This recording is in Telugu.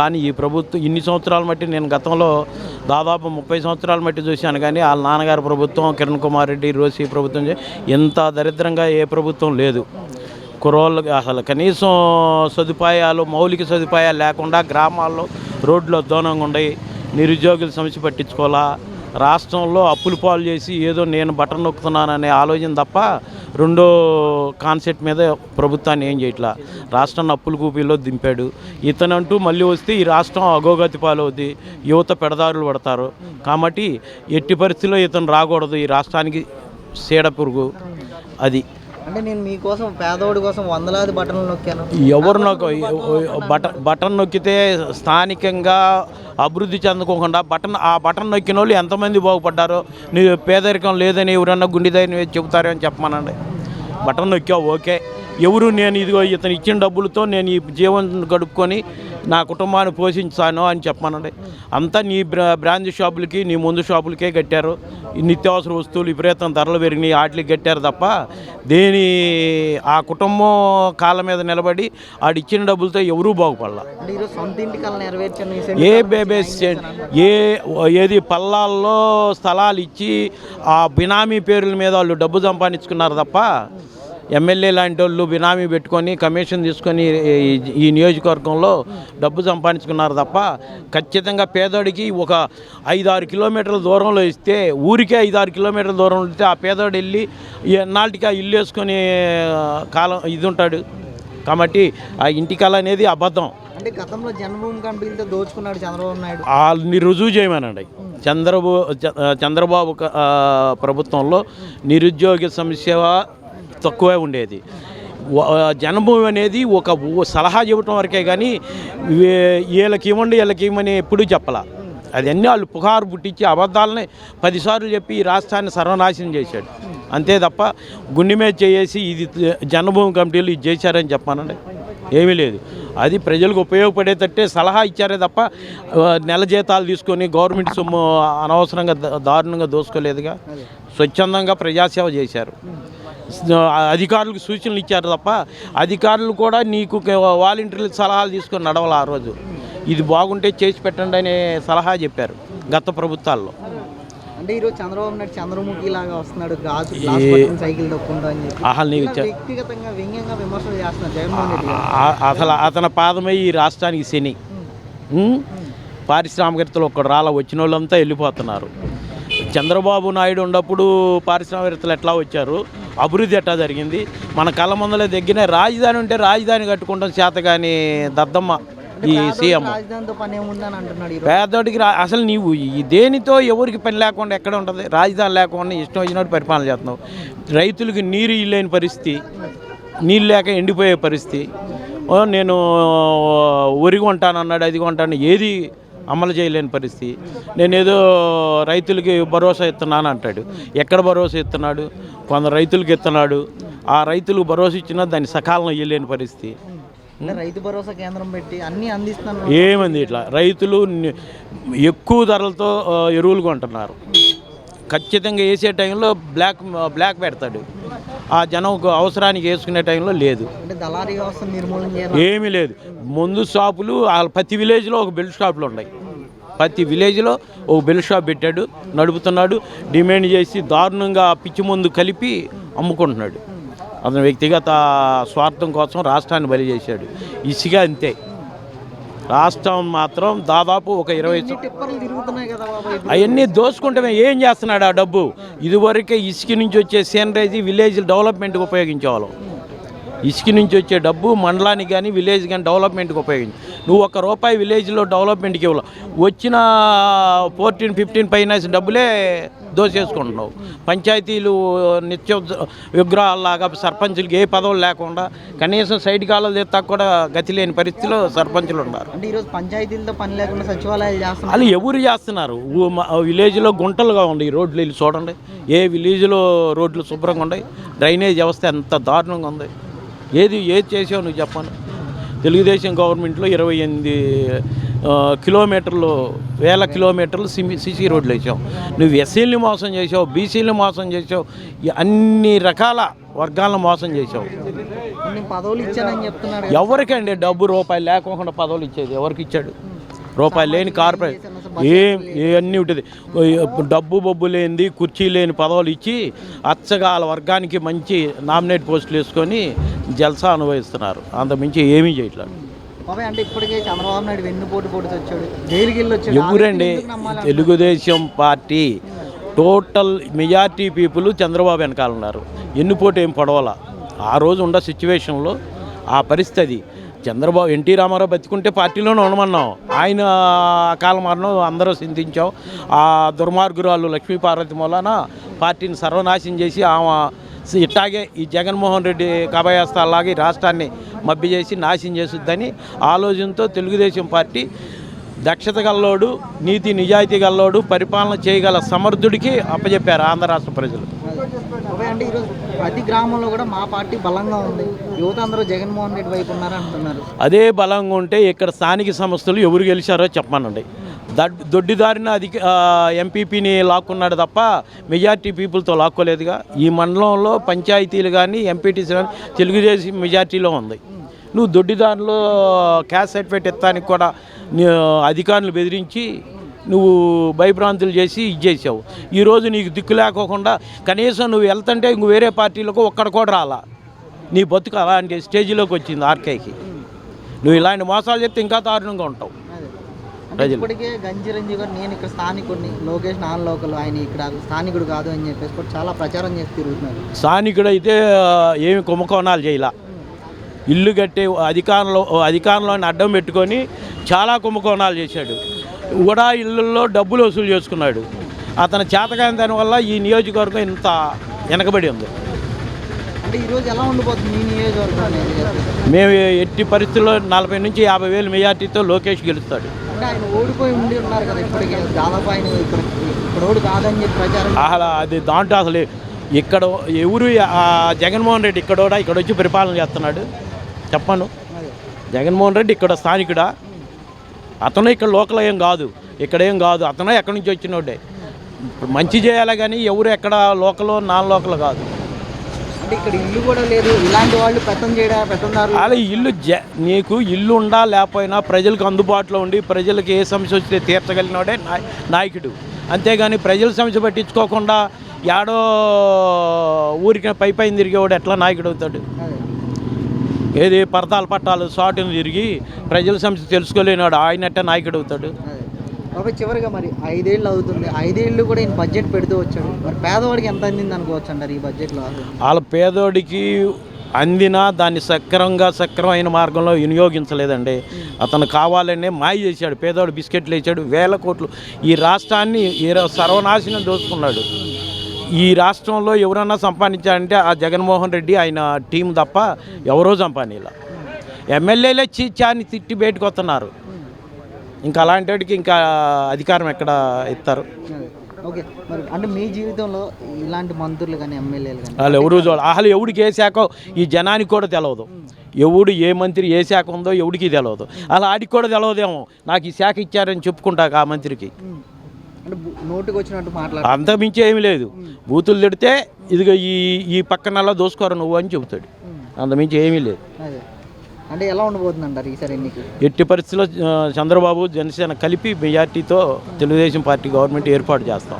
కానీ ఈ ప్రభుత్వం ఇన్ని సంవత్సరాల మట్టి నేను గతంలో దాదాపు ముప్పై సంవత్సరాల మట్టి చూశాను. కానీ వాళ్ళ నాన్నగారి ప్రభుత్వం కిరణ్ కుమార్ రెడ్డి రోసి ప్రభుత్వం ఇంత దరిద్రంగా ఏ ప్రభుత్వం లేదు. కుర్రోళ్ళకి అసలు కనీసం సదుపాయాలు మౌలిక సదుపాయాలు లేకుండా గ్రామాల్లో రోడ్లు అధ్వానంగా ఉండయి నిరుద్యోగుల సమస్య పట్టించుకోవాలా? రాష్ట్రంలో అప్పులు పాలు చేసి ఏదో నేను బటన్ నొక్కుతున్నాననే ఆలోచన తప్ప రెండో కాన్సెప్ట్ మీద ప్రభుత్వాన్ని ఏం చేయట్లా? రాష్ట్రాన్ని అప్పుల కూపీలో దింపాడు. ఇతనంటూ మళ్ళీ వస్తే ఈ రాష్ట్రం అగోగతి పాలవుద్ది. యువత పెడదారులు పడతారు. కాబట్టి ఎట్టి పరిస్థితుల్లో ఇతను రాకూడదు. ఈ రాష్ట్రానికి సీడ పురుగు. అది. అంటే నేను మీకోసం పేదోడి కోసం వందలాది బటన్లు నొక్కాను. ఎవరు నొక్క బటన్ బటన్ నొక్కితే స్థానికంగా అభివృద్ధి చెందుకోకుండా బటన్ ఆ బటన్ నొక్కిన వాళ్ళు ఎంతమంది బాగుపడ్డారో నీ పేదరికం లేదని ఎవరన్నా గుండె ధైర్యం వేసి చెబుతారో అని చెప్పమానండి. బటన్ నొక్కావు ఓకే ఎవరు నేను ఇదిగో ఇతను ఇచ్చిన డబ్బులతో నేను ఈ జీవనం గడుపుకొని నా కుటుంబాన్ని పోషించాను అని చెప్పమనండి అంతా నీ బ్రా బ్రాంచ్ షాపులకి నీ ముందు షాపులకే కట్టారు. నిత్యావసర వస్తువులు విపరీతం ధరలు పెరిగినాయి. వాటికి కట్టారు తప్ప దేని ఆ కుటుంబం కాళ్ళ మీద నిలబడి ఆడు ఇచ్చిన డబ్బులతో ఎవరూ బాగుపడాల. ఏ బేబేస్ ఏ ఏది పల్లాల్లో స్థలాలు ఇచ్చి ఆ బినామీ పేర్ల మీద వాళ్ళు డబ్బు సంపాదించుకున్నారు తప్ప ఎమ్మెల్యే లాంటి వాళ్ళు బినామీ పెట్టుకొని కమిషన్ తీసుకొని ఈ- నియోజకవర్గంలో డబ్బు సంపాదించుకున్నారు తప్ప ఖచ్చితంగా పేదోడికి ఒక ఐదు ఆరు కిలోమీటర్ల దూరంలో ఇస్తే ఊరికే ఐదు ఆరు కిలోమీటర్ల దూరంలో ఇస్తే ఆ పేదోడు వెళ్ళి ఎన్నాళ్ళకి ఆ ఇల్లు వేసుకొని కాలం ఇది ఉంటాడు కాబట్టి ఆ ఇంటికల అనేది అబద్ధం. అంటే గతంలో జన్మభూమి కంపెనీలతో దోచుకున్నాడు చంద్రబాబు నాయుడు. వాళ్ళని రుజువు చేయమనండి. చంద్రబాబు చంద్రబాబు ప్రభుత్వంలో నిరుద్యోగ సమస్య తక్కువే ఉండేది. జనభూమి అనేది ఒక సలహా చెప్పడం వరకే కానీ వీళ్ళకి ఇవ్వండి వీళ్ళకి ఇవ్వమని ఎప్పుడూ చెప్పాల. అది అన్నీ వాళ్ళు పుకారు పుట్టించి అబద్ధాలని పదిసార్లు చెప్పి ఈ రాష్ట్రాన్ని సర్వనాశనం చేశాడు. అంతే తప్ప గుండె మీద చేసి ఇది జన్మభూమి కమిటీలు ఇది చేశారని చెప్పానండి. ఏమీ లేదు. అది ప్రజలకు ఉపయోగపడేటట్టే సలహా ఇచ్చారే తప్ప నెల జీతాలు తీసుకొని గవర్నమెంట్ సొమ్ము అనవసరంగా దారుణంగా దోసుకోలేదుగా స్వచ్ఛందంగా ప్రజాసేవ చేశారు. అధికారులకు సూచనలు ఇచ్చారు తప్ప అధికారులు కూడా నీకు వాలంటీర్ల సలహాలు తీసుకొని నడవాలి ఆ రోజు. ఇది బాగుంటే చేసి పెట్టండి అనే సలహా చెప్పారు గత ప్రభుత్వాల్లో. అంటే ఈరోజు చంద్రబాబు నాయుడు చంద్రముఖి లాగా వస్తున్నాడు గాజు గ్లాస్ సైకిల్ తొక్కుంటా అని చెప్పి. వ్యక్తిగతంగా వ్యంగ్యంగా విమర్శలు చేస్తున్నారు జగన్మోహన్ రెడ్డి గారు. ఆ- అసలు అతని పాదమై ఈ రాష్ట్రానికి శని? పారిశ్రామికవేత్తలు ఒక్కడు రాలా వచ్చిన వాళ్ళంతా వెళ్ళిపోతున్నారు. చంద్రబాబు నాయుడు ఉన్నప్పుడు పారిశ్రామికవేత్తలు ఎట్లా వచ్చారు? అభివృద్ధి ఎట్లా జరిగింది? మన కళ్ళ ముందలే దగ్గర రాజధాని ఉంటే రాజధాని కట్టుకుంటాం చేత కానీ దద్దమ్మ ఈ సీఎం. పేదోడికి రా అసలు నీవు ఈ దేనితో ఎవరికి పని లేకుండా ఎక్కడ ఉంటుంది? రాజధాని లేకుండా ఇష్టం వచ్చినట్టు పరిపాలన చేస్తున్నావు. రైతులకు నీరు లేని పరిస్థితి నీళ్ళు లేక ఎండిపోయే పరిస్థితి. నేను వరి కొంటాను అన్నాడు అది కొంటాను ఏది అమలు చేయలేని పరిస్థితి. నేను ఏదో రైతులకి భరోసా ఇస్తున్నాను అంటాడు. ఎక్కడ భరోసా ఇస్తున్నాడు? కొంత రైతులకు ఇస్తున్నాడు. ఆ రైతులకు భరోసా ఇచ్చినా దాన్ని సకాలంలో ఇవ్వలేని పరిస్థితి. రైతు భరోసా కేంద్రం పెట్టి అన్ని అందిస్తున్నాను ఏమంది ఇట్లా? రైతులు ఎక్కువ ధరలతో ఎరువులు కొంటున్నారు. ఖచ్చితంగా వేసే టైంలో బ్లాక్ బ్లాక్ పెడతాడు. ఆ జనం అవసరానికి వేసుకునే టైంలో లేదు. ఏమీ లేదు. ముందు షాపులు ఆ ప్రతి విలేజ్లో ఒక బెల్ట్ షాపులు ఉన్నాయి. ప్రతి విలేజ్లో ఒక బెల్ట్ షాప్ పెట్టాడు నడుపుతున్నాడు డిమాండ్ చేసి దారుణంగా పిచ్చి మందు కలిపి అమ్ముకుంటున్నాడు. అతను వ్యక్తిగత స్వార్థం కోసం రాష్ట్రాన్ని బలి చేశాడు. ఇసుక అంతే. రాష్ట్రం మాత్రం దాదాపు ఒక ఇరవై. అవన్నీ దోసుకుంటే ఏం చేస్తున్నాడు ఆ డబ్బు? ఇదివరకే ఇసుక నుంచి వచ్చే సీనరేజీ విలేజ్ డెవలప్మెంట్కి ఉపయోగించేవాళ్ళం. ఇసుక నుంచి వచ్చే డబ్బు మండలానికి కానీ విలేజ్ కానీ డెవలప్మెంట్కి ఉపయోగించు. నువ్వు ఒక రూపాయి విలేజ్లో డెవలప్మెంట్కి ఇవ్వలేవు వచ్చిన ఫోర్టీన్ ఫిఫ్టీన్ ఫైనాన్స్ డబ్బులే దోసేసుకుంటున్నావు. పంచాయతీలు నిత్య విగ్రహాల్లాగా సర్పంచులకి ఏ పదవులు లేకుండా కనీసం సైడ్ కాలాలు తెత్తా కూడా గతి లేని పరిస్థితిలో సర్పంచులు ఉన్నారు. అంటే ఈరోజు పంచాయతీలతో పని లేకుండా సచివాలయాలు చేస్తున్నారు. వాళ్ళు ఎవరు చేస్తున్నారు? విలేజ్లో గుంటలుగా ఈ రోడ్లు చూడండి. ఏ విలేజ్లో రోడ్లు శుభ్రంగా ఉన్నాయి? డ్రైనేజ్ వ్యవస్థ ఎంత దారుణంగా ఉంది. ఏది ఏది చేసావు నువ్వు చెప్పను. తెలుగుదేశం గవర్నమెంట్లో ఇరవై ఎనిమిది కిలోమీటర్లు వేల కిలోమీటర్లు సిమి సిసి రోడ్లు వేసావు. నువ్వు ఎస్సీలని మోసం చేసావు బీసీలని మోసం చేసావు అన్ని రకాల వర్గాలను మోసం చేసావు. ఎవరికండి డబ్బు రూపాయలు లేకోకుండా పదవులు ఇచ్చేది? ఎవరికి ఇచ్చాడు? రూపాయలు లేని కార్పొరేట్ ఏం అన్నీ ఉంటుంది. డబ్బు బొబ్బు లేనిది కుర్చీ లేని పదవులు ఇచ్చి అచ్చగా వాళ్ళ వర్గానికి మంచి నామినేట్ పోస్టులు వేసుకొని జల్సా అనుభవిస్తున్నారు. అంతమించి ఏమీ చేయట్లేదు. బాబాయ్ అంటే ఇప్పటికే చంద్రబాబు నాయుడు వెన్నుపోటు పొడిచి వచ్చాడు. జైలుకి వెళ్ళి వచ్చాడు ఆ ఎవరండి? Telugu Desam party total majority people Chandrababu వెనకాల ఉన్నారు. ఎన్నుపోటు ఏం పడవల. ఆ రోజు ఉన్న సిచ్యువేషన్లో ఆ పరిస్థితి చంద్రబాబు ఎన్టీ రామారావు బతికుంటే పార్టీలోనే ఉండమన్నాం ఆయన అకాల మరణం అందరూ చింతించాం ఆ దుర్మార్గురాలు లక్ష్మీపార్వతి మూలన పార్టీని సర్వనాశం చేసి ఆమె ఇట్టాగే ఈ జగన్మోహన్ రెడ్డి కభయాస్తాలాగా రాష్ట్రాన్ని మబ్బి చేసి నాశనం చేస్తుందని ఆలోచనతో తెలుగుదేశం పార్టీ దక్షత గల్లోడు నీతి నిజాయితీ గల్లోడు పరిపాలన చేయగల సమర్థుడికి అప్పచెప్పారు ఆంధ్ర రాష్ట్ర ప్రజలు. అంటే ఈరోజు ప్రతి గ్రామంలో కూడా మా పార్టీ బలంగా ఉంది. యువత అందరూ జగన్మోహన్ రెడ్డి వైపు ఉన్నారు అంటున్నారు. అదే బలంగా ఉంటే ఇక్కడ స్థానిక సంస్థలు ఎవరు గెలిచారో చెప్పానండి దొడ్డిదారిన అధిక ఎంపీపీని లాక్కున్నాడు తప్ప మెజార్టీ పీపుల్తో లాక్కోలేదుగా. ఈ మండలంలో పంచాయతీలు కానీ ఎంపీటీసీ కానీ తెలుగుదేశం మెజార్టీలో ఉంది. నువ్వు దొడ్డిదారిలో క్యాస్ట్ సర్టిఫికేట్ ఇస్తానికి కూడా అధికారులు బెదిరించి నువ్వు భయభ్రాంతులు చేసి ఇది చేసావు. ఈరోజు నీకు దిక్కు లేకోకుండా కనీసం నువ్వు వెళ్తుంటే ఇంక వేరే పార్టీలకు ఒక్కడ కూడా రాలా. నీ బతుకు అలాంటి స్టేజీలోకి వచ్చింది ఆర్కేకి. నువ్వు ఇలాంటి మోసాలు చెప్తే ఇంకా దారుణంగా ఉంటావు. ఇప్పటికే గంజిరంజి గారు నేను ఇక్కడ స్థానికుడిని లోకేష్ నాన్ లోకల్ ఆయన ఇక్కడ స్థానికుడు కాదు అని చెప్పేసి కూడా చాలా ప్రచారం చేసి తిరుగుతున్నారు. స్థానికుడైతే ఆ, ఏమి కుంభకోణాలు చేయలా. ఇల్లు కట్టే అధికారంలో అధికారంలోని అడ్డం పెట్టుకొని చాలా కుంభకోణాలు చేశాడు. కూడా ఇళ్ళల్లో డబ్బులు వసూలు చేసుకున్నాడు. అతను చేతకాని దానివల్ల ఈ నియోజకవర్గం ఇంత వెనకబడి ఉంది? మేము ఎట్టి పరిస్థితుల్లో నలభై నుంచి యాభై వేలు మెజార్టీతో లోకేష్ గెలుస్తాడు. ఉండి ఇక్కడ ఇక్కడ అసలు అది దాంట్లో అసలు ఇక్కడ ఎవరు జగన్మోహన్ రెడ్డి ఇక్కడోడా ఇక్కడ వచ్చి పరిపాలన చేస్తున్నాడు? చెప్పను జగన్మోహన్ రెడ్డి ఇక్కడ స్థానికుడా? అతను ఇక్కడ లోకల్ ఏం కాదు ఇక్కడ ఏం కాదు అతను ఎక్కడి నుంచి వచ్చినోడే. మంచి చేయాలి కానీ ఎవరు ఎక్కడ లోకల్ నాన్ లోకల్ కాదు. అంటే ఇక్కడ ఇల్లు కూడా లేదు ఇలాంటి వాళ్ళు పెత్తం చేయడా అలా ఇల్లు జ నీకు ఇల్లు ఉండా లేకపోయినా ప్రజలకు అందుబాటులో ఉండి ప్రజలకు ఏ సమస్య వస్తే తీర్చగలిగినోడే నాయ నాయకుడు. అంతేగాని ప్రజల సమస్య పట్టించుకోకుండా యాడో ఊరికి పై పైన తిరిగేవాడు ఎట్లా నాయకుడు అవుతాడు? ఏది పరదాలు పట్టాలు షాటును తిరిగి ప్రజల సమస్య తెలుసుకోలేనాడు. ఆయన ఎట్ట నాయకుడు అవుతాడు. బాబా చివరిగా మరి ఐదేళ్ళు అవుతుంది. ఐదేళ్ళు కూడా ఈయన బడ్జెట్ పెడుతూ వచ్చాడు. మరి పేదవాడికి ఎంత అందింది అనుకోవచ్చు అంటారు ఈ బడ్జెట్లో వాళ్ళ పేదోడికి అందినా దాన్ని సక్రమంగా సక్రమైన మార్గంలో వినియోగించలేదండి. అతను కావాలనే మాయ చేశాడు. పేదోడు బిస్కెట్లు వేసాడు వేల కోట్లు. ఈ రాష్ట్రాన్ని సర్వనాశనం దోచుకున్నాడు ఈ రాష్ట్రంలో ఎవరన్నా సంపాదించారంటే ఆ జగన్మోహన్ రెడ్డి ఆయన టీం తప్ప ఎవరో సంపాదించాల. ఎమ్మెల్యేలే చీచాని తిట్టి బయటకు వస్తున్నారు ఇంకా అలాంటి వాడికి ఇంకా అధికారం ఎక్కడ ఇస్తారు. ఓకే మరి అంటే మీ జీవితంలో ఇలాంటి మంత్రులు కానీ ఎమ్మెల్యేలు కానీ వాళ్ళు ఎవరు అసలు ఎవడికి ఏ శాఖ ఈ జనానికి కూడా తెలియదు ఎవడు ఏ మంత్రి ఏ శాఖ ఉందో ఎవడికి తెలియదు అలా ఆడికి కూడా తెలియదేమో నాకు ఈ శాఖ ఇచ్చారని చెప్పుకుంటాక ఆ మంత్రికి. నోటికి వచ్చినట్టు మాట్లాడు అంత మించి ఏమీ లేదు. బూతులు తిడితే ఇదిగో ఈ ఈ పక్కనల్లా దోసుకోరు నువ్వు అని చెబుతాడు. అంత మించి ఏమీ లేదు. అంటే ఎలా ఉండబోతుంది అంటారు ఈసారి ఎన్నిక ఎట్టి పరిస్థితుల్లో ఆ, చంద్రబాబు జనసేన కలిపి మెజార్టీతో తెలుగుదేశం పార్టీ గవర్నమెంట్ ఏర్పాటు చేస్తాం.